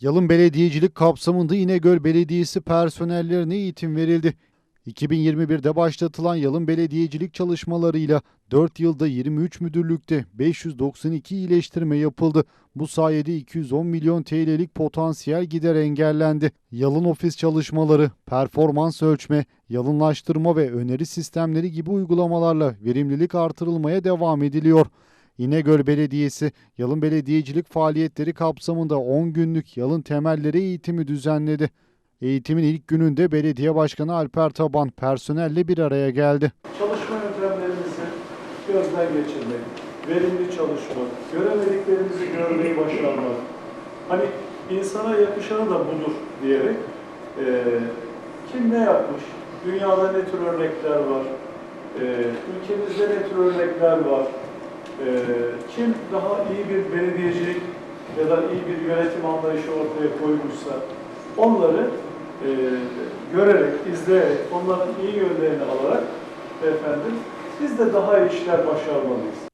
Yalın belediyecilik kapsamında İnegöl Belediyesi personellerine eğitim verildi. 2021'de başlatılan Yalın belediyecilik çalışmalarıyla 4 yılda 23 müdürlükte 592 iyileştirme yapıldı. Bu sayede 210 milyon TL'lik potansiyel gider engellendi. Yalın ofis çalışmaları, performans ölçme, yalınlaştırma ve öneri sistemleri gibi uygulamalarla verimlilik artırılmaya devam ediliyor. İnegöl Belediyesi yalın belediyecilik faaliyetleri kapsamında 10 günlük yalın temelleri eğitimi düzenledi. Eğitimin ilk gününde belediye başkanı Alper Taban personelle bir araya geldi. Çalışma yöntemlerimizi gözden geçirmek, verimli çalışmak, göremediklerimizi görmeyi başarmak. Hani insana yakışanı da budur diyerek eee, kim ne yapmış, dünyada ne tür örnekler var, eee, ülkemizde ne tür örnekler var, eee, kim daha iyi bir belediyecilik ya da iyi bir yönetim anlayışı ortaya koymuşsa onları eee, görerek, izleyerek, onların iyi yönlerini alarak efendim biz de daha iyi işler başarmalıyız.